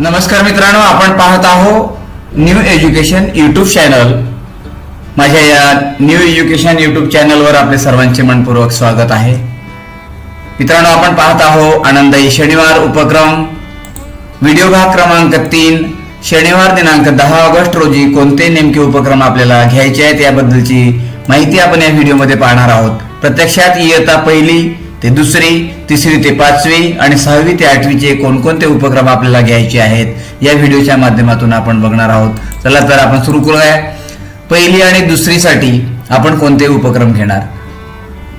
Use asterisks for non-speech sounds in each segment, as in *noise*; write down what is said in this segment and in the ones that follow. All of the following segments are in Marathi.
नमस्कार मित्रांनो आपण पाहत आहो न्यू एज्युकेशन युट्यूब चॅनल माझ्या या न्यू एज्युकेशन युट्यूब चॅनलवर आपले सर्वांचे मनपूर्वक स्वागत आहे. मित्रांनो आपण पाहत आहो आनंदाई शनिवार उपक्रम. व्हिडिओ भाग क्रमांक तीन. शनिवार दिनांक दहा ऑगस्ट रोजी कोणते नेमके उपक्रम आपल्याला घ्यायचे आहेत याबद्दलची माहिती आपण या व्हिडिओमध्ये पाहणार आहोत. प्रत्यक्षात इयत्ता पहिली ते दुसरी तिसरी ते पाचवी आणि सहावी ते आठवीचे कोणकोणते उपक्रम आपल्याला घ्यायचे आहेत या व्हिडिओच्या माध्यमातून आपण बघणार आहोत. चला तर आपण सुरू करूया. पहिली आणि दुसरीसाठी आपण कोणते उपक्रम घेणार?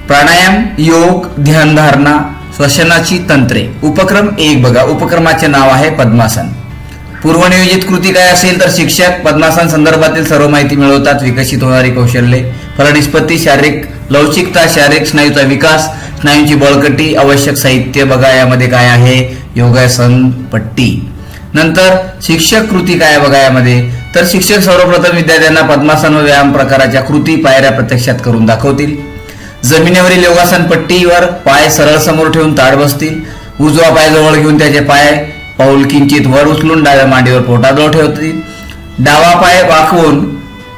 प्राणायाम योग ध्यानधारणा श्वसनाची तंत्रे. उपक्रम एक बघा. उपक्रमाचे नाव आहे पद्मासन. पूर्वनियोजित कृती काय असेल तर शिक्षक पद्मासन संदर्भातील सर्व माहिती मिळवतात विकसित होणारी कौशल्ये फलनिष्पत्ती शारीरिक लवचिकता शारीरिक स्नायूचा विकास स्नायूंची बळकटी आवश्यक साहित्य बघा यामध्ये काय आहे? योगासन पट्टी. नंतर शिक्षक कृती काय बघा यामध्ये? तर शिक्षक सर्वप्रथम विद्यार्थ्यांना पद्मासन व व्यायाम प्रकाराच्या कृती पायऱ्या प्रत्यक्षात करून दाखवतील. जमिनीवरील योगासन पट्टीवर पाय सरळ समोर ठेवून ताड बसतील. उजवा पाय जवळ घेऊन त्याचे पाय पाऊल किंचित वर उचलून डाव्या मांडीवर पोटाजवळ ठेवतील. डावा पाय वाकवून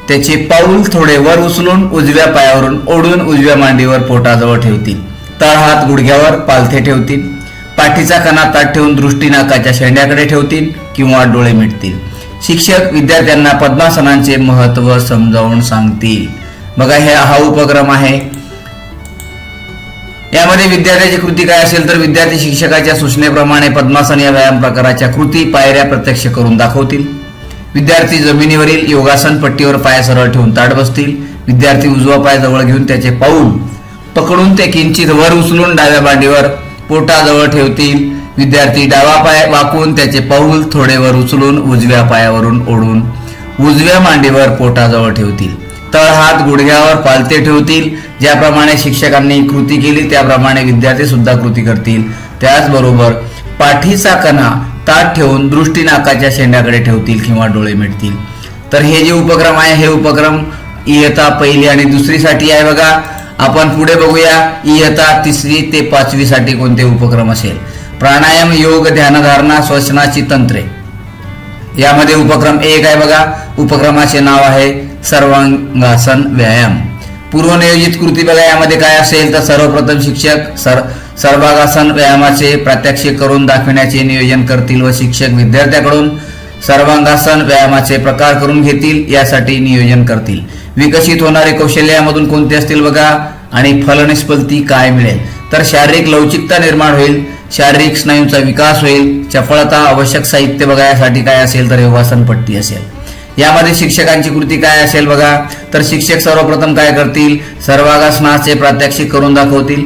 त्याचे पाऊल थोडे वर उचलून उजव्या पायावरून ओढून उजव्या मांडीवर पोटाजवळ ठेवतील. तळ हात गुडघ्यावर पालथे ठेवतील. पाठीचा कणा ताट ठेवून दृष्टी नाकाच्या शेंड्याकडे ठेवतील किंवा डोळे मिटतील. शिक्षक विद्यार्थ्यांना पद्मासनांचे महत्त्व समजावून सांगतील. बघा हे हा उपक्रम आहे. यामध्ये विद्यार्थ्याची कृती काय असेल तर विद्यार्थी शिक्षकाच्या सूचनेप्रमाणे पद्मासन या व्यायाम प्रकाराच्या कृती पायऱ्या प्रत्यक्ष करून दाखवतील. विद्यार्थी जमिनीवरील योगासन पट्टीवर पाय सरळ ठेवून ताट बसतील. विद्यार्थी उजवा पाय जवळ घेऊन त्याचे पाऊल पकडून ते किंचित वर उचलून डाव्या मांडीवर पोटाजवळ ठेवतील. विद्यार्थी डावा पाय वाकून त्याचे पाऊल थोडे वर उचलून उजव्या पायावरून ओढून उजव्या मांडीवर पोटाजवळ ठेवतील. तळ हात गुडघ्यावर पालते ठेवतील. ज्याप्रमाणे शिक्षकांनी कृती केली त्याप्रमाणे विद्यार्थी सुद्धा कृती करतील. त्याचबरोबर पाठीचा कणा ताट ठेवून दृष्टी नाकाच्या शेंड्याकडे ठेवतील किंवा डोळे मिटतील. तर हे जे उपक्रम आहे हे उपक्रम इयता पहिली आणि दुसरीसाठी आहे बघा. आपण पुढे बघूया इयता तिसरी ते पाचवी साठी कोणते उपक्रम असेल? प्राणायाम योग ध्यानधारणा श्वसनाची तंत्रे. यामध्ये उपक्रम एक आहे बघा. उपक्रमाचे नाव आहे सर्वांगासन व्यायाम. पूर्वनियोजित कृती बघा यामध्ये काय असेल तर सर्वप्रथम शिक्षक सर सर्वांगासन व्यायामाचे प्रात्यक्षिक करून दाखविण्याचे नियोजन करतील व शिक्षक विद्यार्थ्याकडून सर्वांगासन व्यायामाचे प्रकार करून घेतील यासाठी नियोजन करतील. विकसित होणारे कौशल्य यामधून कोणते असतील बघा? आणि फलनिष्फलती काय मिळेल? तर शारीरिक लवचिकता निर्माण होईल शारीरिक स्नायूंचा विकास होईल चपळता आवश्यक साहित्य बघा यासाठी काय असेल तर योगासन पट्टी असेल. यामध्ये शिक्षकांची कृती काय असेल बघा? तर शिक्षक सर्वप्रथम काय करतील? सर्वांगासनाचे प्रात्यक्षिक करून दाखवतील.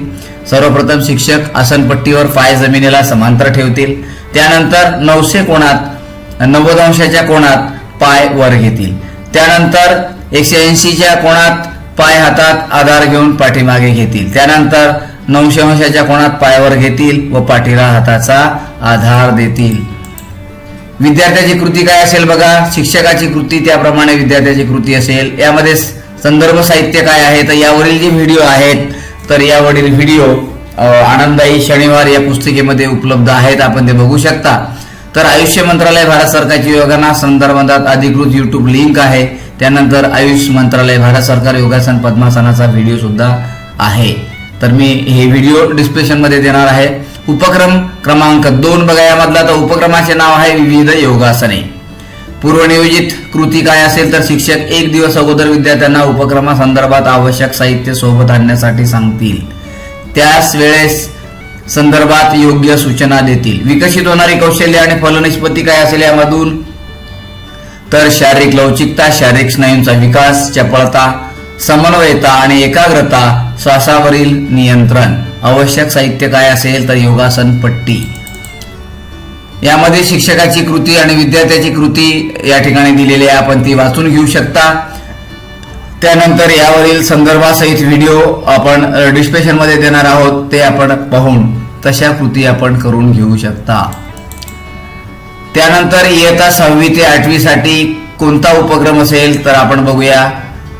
सर्वप्रथम शिक्षक आसनपट्टीवर पाय जमिनीला समांतर ठेवतील. त्यानंतर नऊशे कोणात? नव्वद अंशाच्या कोणात पाय वर घेतील. त्यानंतर एकशे ऐंशीच्या कोणात पाय हातात आधार घेऊन पाठीमागे घेतील. त्यानंतर नऊशे अंशाच्या कोणात पायावर घेतील व पाठीला हाताचा आधार देतील. विद्यार्थ्याची कृती काय असेल बघा? शिक्षकाची कृती त्याप्रमाणे विद्यार्थ्याची कृती असेल. यामध्ये संदर्भ साहित्य काय आहे? तर यावरील जे व्हिडिओ आहेत तर यावरील व्हिडिओ आनंदाई शनिवार या पुस्तिकेमध्ये उपलब्ध आहेत. आपण ते बघू शकता. तर आयुष्य मंत्रालय भारत सरकारची योगाना संदर्भात अधिकृत युट्यूब लिंक आहे. त्यानंतर आयुष मंत्रालय भारत सरकार योगासन पद्मासनाचा व्हिडिओ सुद्धा आहे. तर मी हे व्हिडिओ डिस्क्रिप्शनमध्ये देणार आहे. उपक्रम क्रमांक दोन बघा यामधला. तर उपक्रमाचे नाव आहे विविध योगासने. पूर्वनियोजित कृती काय असेल तर शिक्षक एक दिवस अगोदर विद्यार्थ्यांना उपक्रमासंदर्भात आवश्यक साहित्य सोबत आणण्यासाठी सांगतील. त्याच वेळेस संदर्भात योग्य सूचना देतील. विकसित होणारी कौशल्य आणि फलनिष्पत्ती काय असेल यामधून? तर शारीरिक लवचिकता शारीरिक स्नायूंचा विकास चपळता समन्वयता आणि एकाग्रता श्वासावरील नियंत्रण. आवश्यक साहित्य काय असेल तर योगासन पट्टी. यामध्ये शिक्षकाची कृती आणि विद्यार्थ्याची कृती या ठिकाणी दिलेली आहे. आपण ती वाचून घेऊ शकता. त्यानंतर यावरील संदर्भासहित व्हिडिओ आपण डिस्क्रिप्शनमध्ये देणार आहोत ते आपण पाहून तशा कृती आपण करून घेऊ शकता. त्यानंतर इयत्ता सहावी ते आठवी साठी कोणता उपक्रम असेल तर आपण बघूया.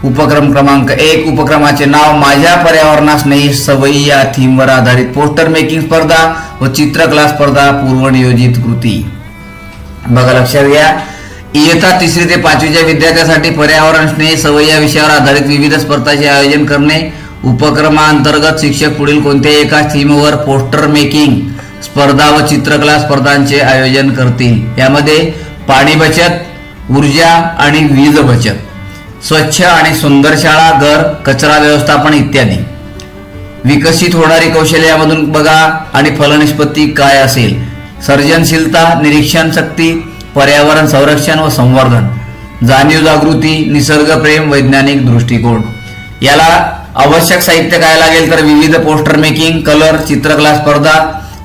उपक्रम क्रमांक एक उपक्रमाचे नाव माझ्या पर्यावरणास नाही सवयी या थीमवर आधारित पोस्टर मेकिंग स्पर्धा व चित्रकला स्पर्धा पूर्वनियोजित कृती. बघा लक्षात घ्या. इयत्ता तिसरी ते पाचवीच्या विद्यार्थ्यांसाठी पर्यावरण स्नेही सवयी या विषयावर आधारित विविध स्पर्धांचे आयोजन करणे. उपक्रमांतर्गत शिक्षक पुढील कोणत्याही एका थीमवर पोस्टर मेकिंग स्पर्धा व चित्रकला स्पर्धांचे आयोजन करतील. यामध्ये पाणी बचत ऊर्जा आणि वीज बचत स्वच्छ आणि सुंदर शाळा घर कचरा व्यवस्थापन इत्यादी. विकसित होणारी कौशल्य यामधून बघा आणि फलनिष्पत्ती काय असेल? सर्जनशीलता निरीक्षण शक्ती पर्यावरण संरक्षण व संवर्धन जाणीव जागृती निसर्ग प्रेम वैज्ञानिक दृष्टिकोन. याला आवश्यक साहित्य काय लागेल तर विविध पोस्टर मेकिंग कलर चित्रकला स्पर्धा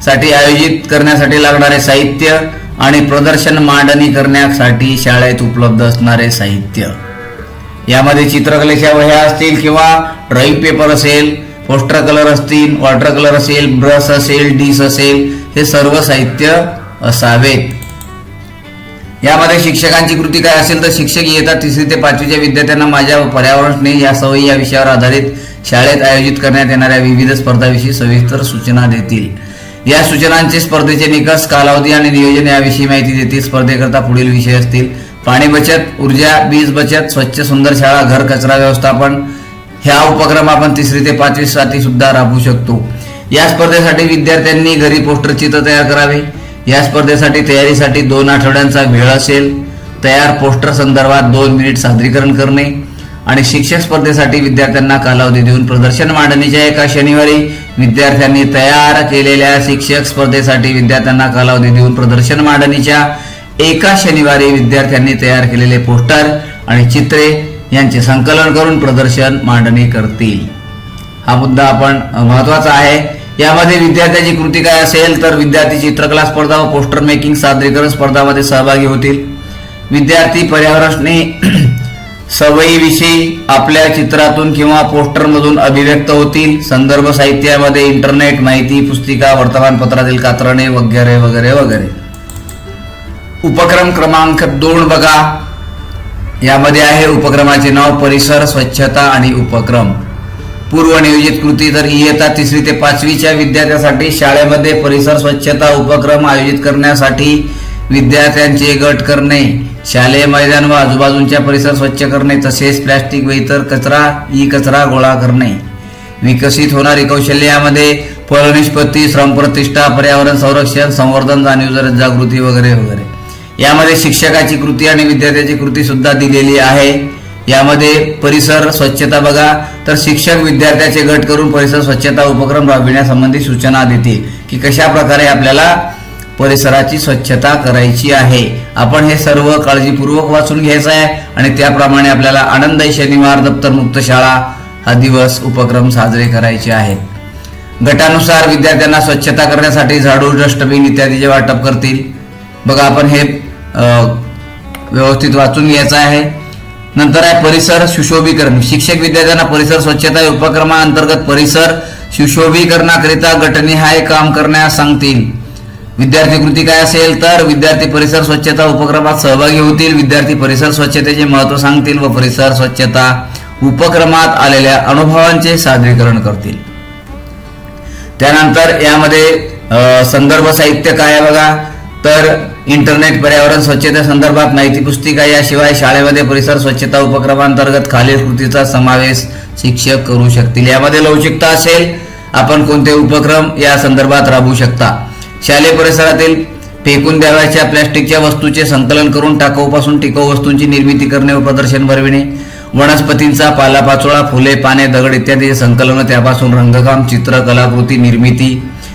साठी आयोजित करण्यासाठी लागणारे साहित्य आणि प्रदर्शन मांडणी करण्यासाठी शाळेत उपलब्ध असणारे साहित्य. यामध्ये चित्रकलेच्या वह्या असतील किंवा ड्रॉईंग पेपर असेल पोस्टर कलर असतील वॉटर कलर असेल ब्रश असेल डिस असेल हे सर्व साहित्य असावेत. यामध्ये शिक्षकांची कृती काय असेल तर शिक्षक इयत्ता तिसरी ते पाचवीच्या विद्यार्थ्यांना माझ्या पर्यावरण स्नेही या सवयी या विषयावर आधारित शाळेत आयोजित करण्यात येणाऱ्या विविध स्पर्धाविषयी सविस्तर सूचना देतील. या सूचनांचे स्पर्धेचे निकष कालावधी आणि नियोजन याविषयी माहिती देतील. स्पर्धेकरता पुढील विषय असतील. पाणी बचत ऊर्जा वीज बचत स्वच्छ सुंदर शाळा घर कचरा व्यवस्थापन ह्या उपक्रम आपण तिसरी ते पाचवी साठी सुद्धा राबवू शकतो. या स्पर्धेसाठी विद्यार्थ्यांनी घरी पोस्टर चित्र तयार करावे. या स्पर्धेसाठी तयारीसाठी दोन आठवड्यांचा वेळ असेल. तयार पोस्टर संदर्भात दोन मिनिट सादरीकरण करणे आणि शिक्षक स्पर्धेसाठी विद्यार्थ्यांना कालावधी देऊन प्रदर्शन मांडणीच्या एका शनिवारी विद्यार्थ्यांनी तयार केलेल्या शिक्षक स्पर्धेसाठी विद्यार्थ्यांना कालावधी देऊन प्रदर्शन मांडणीच्या एका शनिवारी विद्यार्थ्यांनी तयार केलेले पोस्टर आणि चित्रे यांचे संकलन करून प्रदर्शन मांडणी करतील. हा मुद्दा आपण महत्त्वाचा महत्त्वाचा आहे. यामध्ये विद्यार्थ्याची कृती काय असेल तर विद्यार्थी चित्रकला स्पर्धा व पोस्टर मेकिंग सादरीकरण स्पर्धामध्ये सहभागी होतील. विद्यार्थी पर्यावरणाने *clears throat* सवयीविषयी आपल्या चित्रातून किंवा पोस्टरमधून अभिव्यक्त होतील. संदर्भ साहित्यामध्ये इंटरनेट माहिती पुस्तिका वर्तमानपत्रातील कात्रणे वगैरे वगैरे वगैरे. उपक्रम क्रमांक दोन बघा. यामध्ये आहे उपक्रमाचे नाव परिसर स्वच्छता आणि उपक्रम. पूर्वनियोजित कृती तर इयत्ता तिसरी ते पाचवीच्या विद्यार्थ्यासाठी शाळेमध्ये परिसर स्वच्छता उपक्रम आयोजित करण्यासाठी विद्यार्थ्यांचे गट करणे शालेय मैदान व आजूबाजूंच्या परिसर स्वच्छ करणे तसेच प्लॅस्टिक व इतर कचरा ई कचरा गोळा करणे. विकसित होणारी कौशल्य यामध्ये फलनिष्पत्ती श्रमप्रतिष्ठा पर्यावरण संरक्षण संवर्धन जाणीव जर- जागृती वगैरे वगैरे. यामध्ये शिक्षकाची कृती आणि विद्यार्थ्याची कृती सुद्धा दिलेली आहे. यामध्ये परिसर स्वच्छता बघा. तर शिक्षक विद्यार्थ्याचे गट करून परिसर स्वच्छता उपक्रम राबविण्यासंबंधी सूचना देतील की कशा प्रकारे आपल्याला परिसराची स्वच्छता करायची आहे. आपण हे सर्व काळजीपूर्वक वाचून घ्यायचं आहे आणि त्याप्रमाणे आपल्याला आनंद शनिवार दप्तर मुक्त शाळा हा दिवस उपक्रम साजरे करायचे आहेत. गटानुसार विद्यार्थ्यांना स्वच्छता करण्यासाठी झाडू डस्टबिन इत्यादीचे वाटप करतील. बघा आपण हे व्यवस्थित वाचून घ्यायचं आहे. नंतर आहे परिसर सुशोभीकरण. शिक्षक विद्यार्थ्यांना परिसर स्वच्छता उपक्रमाअंतर्गत परिसर सुशोभीकरणाकरिता गटनिहाय काम करण्यास सांगतील. विद्यार्थी कृती काय असेल तर विद्यार्थी परिसर स्वच्छता उपक्रमात सहभागी होतील. विद्यार्थी परिसर स्वच्छतेचे महत्त्व सांगतील व परिसर स्वच्छता उपक्रमात आलेल्या अनुभवांचे सादरीकरण करतील. त्यानंतर यामध्ये संदर्भ साहित्य काय आहे बघा? तर इंटरनेट पर्यावरण स्वच्छते संदर्भात माहिती पुस्तिका याशिवाय शाळेमध्ये परिसर स्वच्छता उपक्रमांतर्गत खालील कृतीचा समावेश शिक्षक करू शकतील. यामध्ये लवचिकता असेल आपण कोणते उपक्रम या संदर्भात राबवू शकता? शालेय परिसरातील फेकून द्याव्याच्या प्लॅस्टिकच्या वस्तूचे संकलन करून टाकाऊपासून टिकाऊ वस्तूंची निर्मिती करणे व प्रदर्शन भरविणे वनस्पतींचा पालापाचोळा फुले पाने दगड इत्यादी संकलन त्यापासून रंगकाम चित्र कलाकृती निर्मिती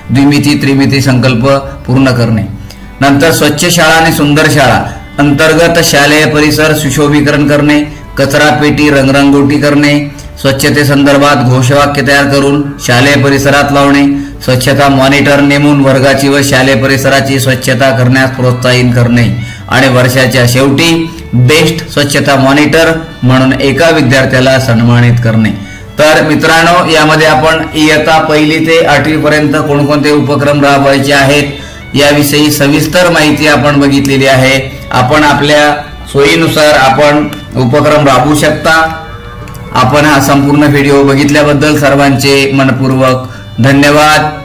द्विमिती त्रिमिती संकल्प पूर्ण करणे. नंतर स्वच्छ शाळा आणि सुंदर शाळा अंतर्गत शालेय परिसर सुशोभीकरण करणे कचरा पेटी रंगरंगोटी करणे स्वच्छतेसंदर्भात घोषवाक्य तयार करून शालेय परिसरात लावणे स्वच्छता मॉनिटर नेमून वर्गाची व शालेय परिसराची स्वच्छता करण्यास प्रोत्साहित करणे आणि वर्षाच्या शेवटी बेस्ट स्वच्छता मॉनिटर म्हणून एका विद्यार्थ्याला सन्मानित करणे. तर मित्रांनो यामध्ये आपण इयत्ता पहिली ते आठवी पर्यंत कोणकोणते उपक्रम राबवायचे आहेत? याविषयी सविस्तर माहिती आपण बघितलेली आहे. आपण आपल्या सोयीनुसार आपण उपक्रम राबवू शकता. आपण हा संपूर्ण व्हिडिओ बघितल्याबद्दल सर्वांचे मनपूर्वक धन्यवाद.